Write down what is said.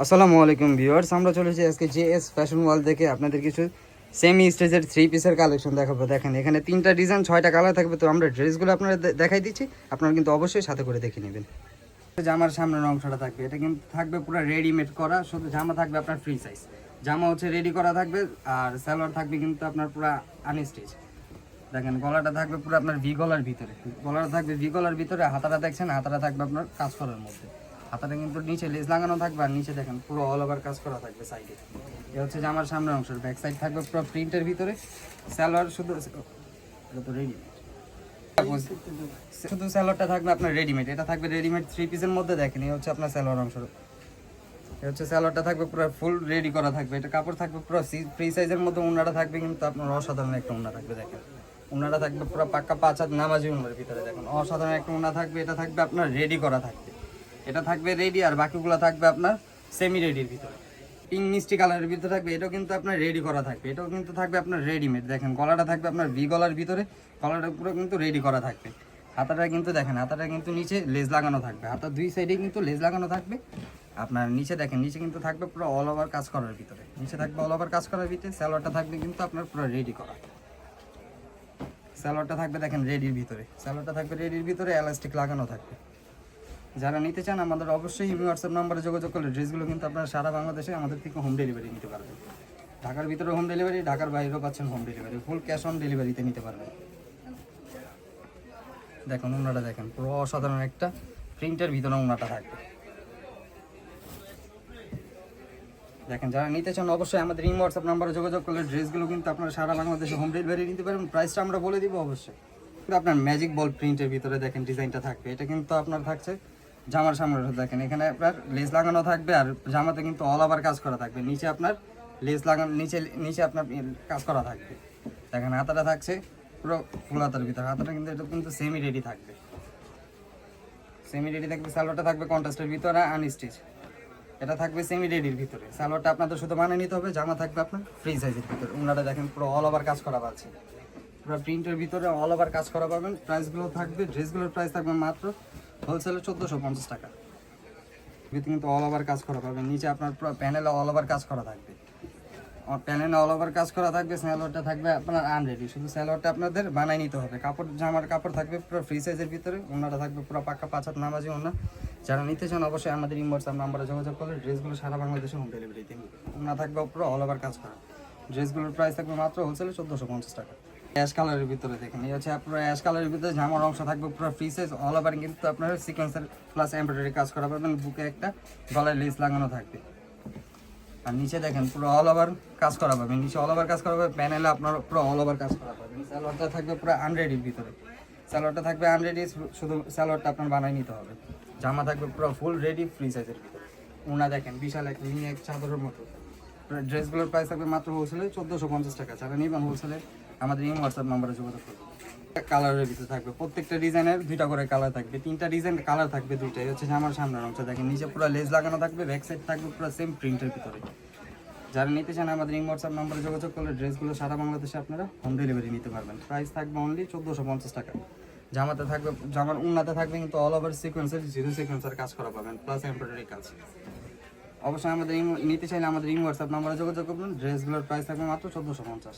আসসালামু আলাইকুম ভিউয়ার্স, আমরা চলেছি আজকে জেএস ফ্যাশন ওয়াল থেকে আপনাদের কিছু সেমি স্টেজের থ্রি পিসের কালেকশন দেখাবো। দেখেন, এখানে তিনটা ডিজাইন ছয়টা কালার থাকবে। তো আমরা ড্রেসগুলো আপনারা দেখাই দিচ্ছি। আপনারা কিন্তু অবশ্যই সাথে করে দেখে নেবেন। জামার সামনের অংশটা থাকবে, এটা কিন্তু থাকবে পুরো রেডিমেড করা। শুধু জামা থাকবে আপনার ফ্রি সাইজ জামা হচ্ছে রেডি করা থাকবে, আর সালোয়ার থাকবে কিন্তু আপনার পুরো আনস্টিচ দেখেন, গলাটা থাকবে পুরো আপনার ভি গলার ভিতরে। গলাটা থাকবে ভি গলার ভিতরে, হাতাটা দেখছেন, হাতাটা থাকবে আপনার কাজ করার মধ্যে। হাতাটা কিন্তু নিচে লেস লাগানো থাকবে আর নিচে দেখেন পুরো অল ওভার কাজ করা থাকবে সাইডে এ হচ্ছে যে আমার সামনের অংশ ব্যাক সাইড থাকবে পুরো প্রিন্টের ভিতরে। স্যালোয়ার শুধু এটা তো রেডি শুধু স্যালোয়ারটা থাকবে আপনার রেডিমেড এটা থাকবে রেডিমেড থ্রি পিসের মধ্যে দেখেন এই হচ্ছে আপনার স্যালোয়ার অংশ এটা হচ্ছে স্যালোয়ারটা থাকবে পুরো ফুল রেডি করা থাকবে। এটা কাপড় থাকবে পুরো ফ্রি সাইজের মধ্যে উন্নাটা থাকবে, কিন্তু আপনার অসাধারণ একটা উন্না থাকবে দেখেন। উন্নাটা থাকবে পুরো পাক্কা পাঁচ হাত নামাজি উন্নার ভিতরে দেখেন। অসাধারণ একটা উন্না থাকবে, এটা থাকবে আপনার রেডি করা থাকবে। এটা থাকবে রেডি আর বাকিগুলো থাকবে আপনার সেমি রেডির ভিতরে। পিঙ্ক মিষ্টি কালারের ভিতরে থাকবে, এটাও কিন্তু আপনার রেডি করা থাকবে। এটাও কিন্তু থাকবে আপনার রেডিমেড দেখেন, গলাটা থাকবে আপনার ভি গলার ভিতরে, গলাটা পুরো কিন্তু রেডি করা থাকবে। হাতাটা কিন্তু দেখেন, হাতাটা কিন্তু নিচে লেজ লাগানো থাকবে। হাতার দুই সাইডে কিন্তু লেজ লাগানো থাকবে। আপনার নিচে দেখেন, নিচে কিন্তু থাকবে পুরো অল ওভার কাজ করার ভিতরে। নিচে থাকবে অল ওভার কাজ করার ভিতরে স্যালোয়ারটা থাকবে কিন্তু আপনার পুরো রেডি করা। স্যালোয়ারটা থাকবে দেখেন রেডির ভিতরে। স্যালোয়ারটা থাকবে রেডির ভিতরে এলাস্টিক লাগানো থাকবে। যারা নিতে চান আমাদের অবশ্যই হোয়াটসঅ্যাপ নাম্বারে যোগাযোগ করলে ড্রেসগুলো কিন্তু আপনারা সারা বাংলাদেশে আমাদের থেকে হোম ডেলিভারি নিতে পারবেন। ঢাকার ভিতরে হোম ডেলিভারি ঢাকার বাইরেও পাচ্ছেন home delivery full cash on ডেলিভারিতে নিতে পারবেন। দেখুন ওনাটা দেখেন, পুরো অসাধারণ একটা প্রিন্টের ভিতরে ওনাটা থাকবে। দেখেন, যারা নিতে চান অবশ্যই আমাদের ইন হোয়াটসঅ্যাপ নাম্বারে যোগাযোগ করলে ড্রেসগুলো কিন্তু আপনারা সারা বাংলাদেশে হোম ডেলিভারি নিতে পারবেন। প্রাইসটা আমরা বলে দিব অবশ্যই। আপনার ম্যাজিক বল প্রিন্টের ভিতরে দেখেন ডিজাইনটা থাকবে। এটা কিন্তু আপনার থাকছে জামার সামনে দেখেন। এখানে আপনার লেস লাগানো থাকবে আর জামাতে কিন্তু অল ওভার কাজ করা থাকবে। নিচে আপনার লেস লাগানো, নিচে নিচে আপনার কাজ করা থাকবে। দেখেন, হাতাটা থাকছে পুরো ফুল হাতার ভিতরে। হাতাটা কিন্তু এটা কিন্তু সেমি রেডি থাকবে। সেমি রেডি থাকবে, সালোয়ারটা থাকবে কন্ট্রাস্টের ভিতরে আনস্টিচ এটা থাকবে সেমি রেডির ভিতরে। সালোয়ারটা আপনাদের শুধু বানিয়ে নিতে হবে, জামা থাকবে আপনার ফ্রি সাইজের ভিতরে। উনাটা দেখেন পুরো অল ওভার কাজ করা পাচ্ছে। পুরো প্রিন্টের ভিতরে অল ওভার কাজ করা পাবেন। প্রাইসগুলো থাকবে ড্রেসগুলোর প্রাইস থাকবে মাত্র হোলসেলে চোদ্দোশো পঞ্চাশ টাকা। ভিতরে কিন্তু অল ওভার কাজ করা পাবেন নিচে আপনার প্যানেলে অল ওভার কাজ করা থাকবে। প্যানেলে অল ওভার কাজ করা থাকবে স্যালোয়ারটা থাকবে আপনার আনরেডি শুধু স্যালোয়ারটা আপনাদের বানাই নিতে হবে। কাপড়, জামার কাপড় থাকবে পুরো ফ্রি সাইজের ভিতরে ওনাটা থাকবে পুরো পাক্কা পাঁচ হাত নামাজি ওনা যারা নিতে চান অবশ্যই আমাদের ইমোটসঅ্যাপ নাম্বারে যোগাযোগ করলে ড্রেসগুলো সারা বাংলাদেশে হোম ডেলিভারি ডেলিভারিতে ওনা থাকবে পুরো অল ওভার কাজ করা। ড্রেসগুলোর প্রাইস থাকবে মাত্র হোলসেলে চোদ্দোশো পঞ্চাশ টাকা। অ্যাশ কালারের ভিতরে দেখেন। এই হচ্ছে আপনার অ্যাশ কালারের ভিতরে জামার অংশ থাকবে, পুরো ফ্রি সাইজ অল ওভার কিন্তু আপনার সিকোয়েন্সের প্লাস এমব্রয়ডারি কাজ করা পাবেন বুকে একটা গলায় লেস লাগানো থাকবে। আর নিচে দেখেন, পুরো অল ওভার কাজ করা পাবেন নিচে অল ওভার কাজ করা পাবে প্যানেলে আপনার পুরো অল ওভার কাজ করা পাবেন স্যালোয়ারটা থাকবে পুরো আনরেডির ভিতরে। স্যালোয়ারটা থাকবে আনরেডি শুধু স্যালোয়ারটা আপনার বানাই নিতে হবে। জামা থাকবে পুরো ফুল রেডি ফ্রি সাইজের ভিতরে। দেখেন, বিশাল এক লিং এক চাদরের মতো। ড্রেসগুলোর প্রাইস থাকবে মাত্র হোলসেলে চোদ্দোশো পঞ্চাশ টাকা। যারা নিবেন হোলসেলে আমাদের এই হোয়াটসঅ্যাপ নাম্বারে যোগাযোগ করবেন কালারের ভিতরে থাকবে, প্রত্যেকটা ডিজাইনের দুইটা করে কালার থাকবে, তিনটা ডিজাইন কালার থাকবে দুইটাই। হচ্ছে আমার সামনের অংশ দেখেন, নিচে পুরো লেজ লাগানো থাকবে ব্যাক সাইড থাকবে পুরো সেম প্রিন্টের ভিতরে। যারা নিতে চান আমাদের এই হোয়াটসঅ্যাপ নাম্বারে যোগাযোগ করলে ড্রেসগুলো সারা বাংলাদেশে আপনারা হোম ডেলিভারি নিতে পারবেন। প্রাইস থাকবে অনলি চোদ্দোশো পঞ্চাশ টাকা। জামাতে থাকবে, জামার উন্নাতে থাকবে কিন্তু অল ওভার সিকোয়েন্সের জিরো সিকোয়েন্সের কাজ করা পাবেন প্লাস এমব্রয়ডারি কাজ। অবশ্যই আমাদের নিতে চাইলে আমাদের এই হোয়াটসঅ্যাপ নাম্বারে যোগাযোগ করবেন ড্রেসগুলোর প্রাইস থাকবে মাত্র চোদ্দোশো পঞ্চাশ।